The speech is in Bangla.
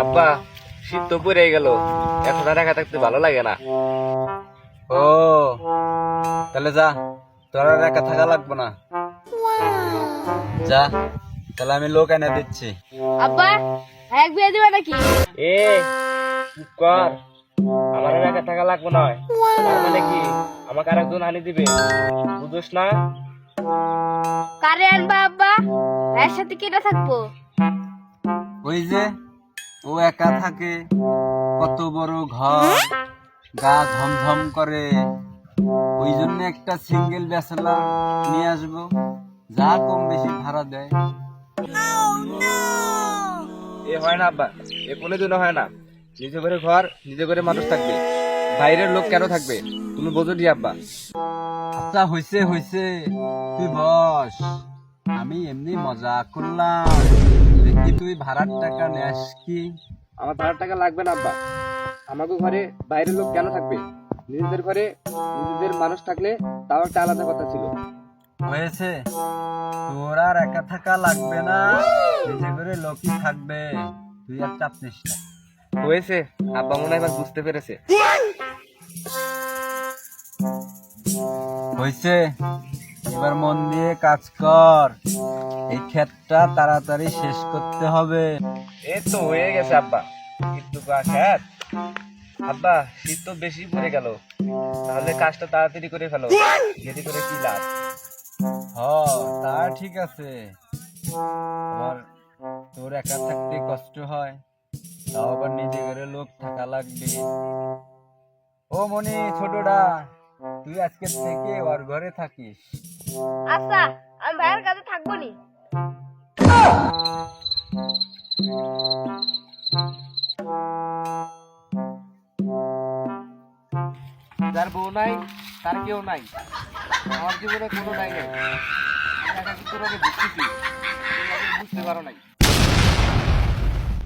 আব্বা শীত তো পড়ে গেল। এখন আর একা থাকতে ভালো লাগে না। ও তাহলে যা তোর আর একা থাকা লাগবে না। যা তাহলে আমি লোক এনে দিচ্ছি। আব্বা এক বিয়ে দিবে নাকি? এ চুপ কর। আমার আর একা থাকা লাগবে না। তার মানে কি? আমাকে আরেকজন আনি দিবে। বুঝোস না? কারে আনবা আব্বা? ভাইয়ের সাথে কেটে থাকব? ওই যে ও একা থাকে কত বড় ঘর গা ঝমঝম করে। ওই জন্য একটা সিঙ্গেল ব্যাচেলার নিয়ে আসব যা কম বেশি ভাড়া দেয়। এ হয় না আব্বা। এ কোনো দিনও হয় না। নিজে করে ঘর নিজে করে মানুষ থাকবে। বাইরের লোক কেন থাকবে? তুমি বোঝো নি আব্বা। আচ্ছা হইছে হইছে। তুই বস আমি এমনি মজা করলাম। দেখি তুই ভাড়ার টাকা নেস কি? আমার ভাড়ার টাকা লাগবে না আব্বা। আমাকে ঘরে বাইরের লোক কেন থাকবে? নিজেদের ঘরে নিজেদের মানুষ থাকলে তাও একটা আলাদা কথা ছিল। হয়েছে। তোর আর একা থাকা লাগবে না। নিজে করে লোকই থাকবে। তুই আর চাপ নিস না। হয়েছে। আব্বা মনে হয় এবার বুঝতে পেরেছে। হয়েছে। এবার মন দিয়ে কাজ কর। এই ক্ষেতটা তাড়াতাড়ি শেষ করতে হবে। এই তো হয়ে গেছে আব্বা। একটু খ্যাত আব্বা শীত তো বেশি পড়ে গেল। তাহলে কাজটা তাড়াতাড়ি করে ফেলো। দেরি করে কি লাভ? হ তা ঠিক আছে। আবার তোর একা থাকতে কষ্ট হয়। তাও আবার নিজে করে লোক থাকা লাগবে। ও মনি ছোটটা তুই আজকে থেকে ওর ঘরে থাকিস। আচ্ছা আমি ভাইয়ের কাছে থাকব নি। যার বউ নাই তার কেউ নাই। আমার জীবনে কোনো নাই নাই। বুঝতেছি বুঝতে পারো নাই।